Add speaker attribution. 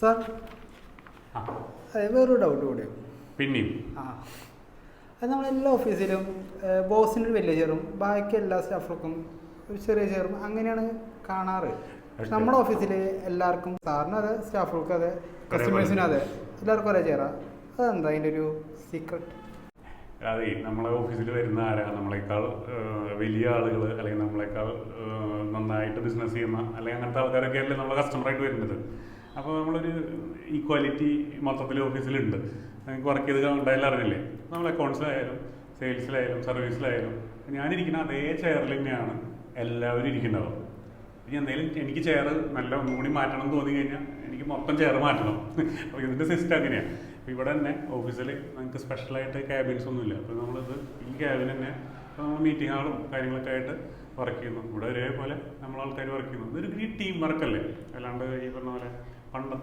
Speaker 1: Sir വേറൊരു doubt കൂടെ.
Speaker 2: പിന്നെയും?
Speaker 1: ആ. അത് നമ്മളെല്ലാ ഓഫീസിലും ബോസിന് ഒരു വലിയ ചെയറും ബാക്കി എല്ലാ സ്റ്റാഫുകൾക്കും ഒരു ചെറിയ ചെയറും അങ്ങനെയാണ് കാണാറ്. പക്ഷെ നമ്മുടെ ഓഫീസിൽ എല്ലാവർക്കും സാറിന് അതെ സ്റ്റാഫുകൾക്കും അതെ കസ്റ്റമേഴ്സിനും അതെ എല്ലാവർക്കും ഒരേ ചെയറാ അതെന്താ അതിന്റെ ഒരു സീക്രട്ട്
Speaker 2: അതെ നമ്മളെ ഓഫീസിൽ വരുന്ന ആരാണ് നമ്മളെക്കാൾ വലിയ ആളുകൾ അല്ലെങ്കിൽ നമ്മളെക്കാൾ നന്നായിട്ട് ബിസിനസ് ചെയ്യുന്ന അല്ലെങ്കിൽ അങ്ങനത്തെ ആൾക്കാരൊക്കെ അല്ലേ നമ്മളെ കസ്റ്റമറായിട്ട് വരുന്നത്. അപ്പോൾ നമ്മളൊരു ഈക്വാലിറ്റി മൊത്തത്തിൽ ഓഫീസിലുണ്ട് നിങ്ങൾക്ക് വർക്ക് ചെയ്ത് ഉണ്ടായാലും അറിഞ്ഞില്ലേ? നമ്മൾ അക്കൗണ്ട്സിലായാലും സെയിൽസിലായാലും സർവീസിലായാലും ഞാനിരിക്കുന്ന അതേ ചെയറിൽ തന്നെയാണ് എല്ലാവരും ഇരിക്കുന്നത്. ഇനി എന്തെങ്കിലും എനിക്ക് ചെയർ നല്ല ഒന്നുകൂടി മാറ്റണം എന്ന് തോന്നി കഴിഞ്ഞാൽ എനിക്ക് മൊത്തം ചെയർ മാറ്റണം. അപ്പോൾ ഇതിന്റെ സിസ്റ്റം അങ്ങനെയാണ് അപ്പോൾ ഇവിടെ തന്നെ ഓഫീസിൽ നമുക്ക് സ്പെഷ്യലായിട്ട് ക്യാബിൻസ് ഒന്നുമില്ല. അപ്പോൾ നമ്മളിത് ഈ ക്യാബിൻ തന്നെ മീറ്റിംഗ് ഹാളും കാര്യങ്ങളൊക്കെ ആയിട്ട് വർക്ക് ചെയ്യുന്നു. ഇവിടെ ഒരേപോലെ നമ്മൾ ആൾക്കാർ വർക്ക് ചെയ്യുന്നു. ഇതൊരു ടീം വർക്കല്ലേ അല്ലാണ്ട് ഈ പറഞ്ഞ പോലെ പണ്ടത്തെ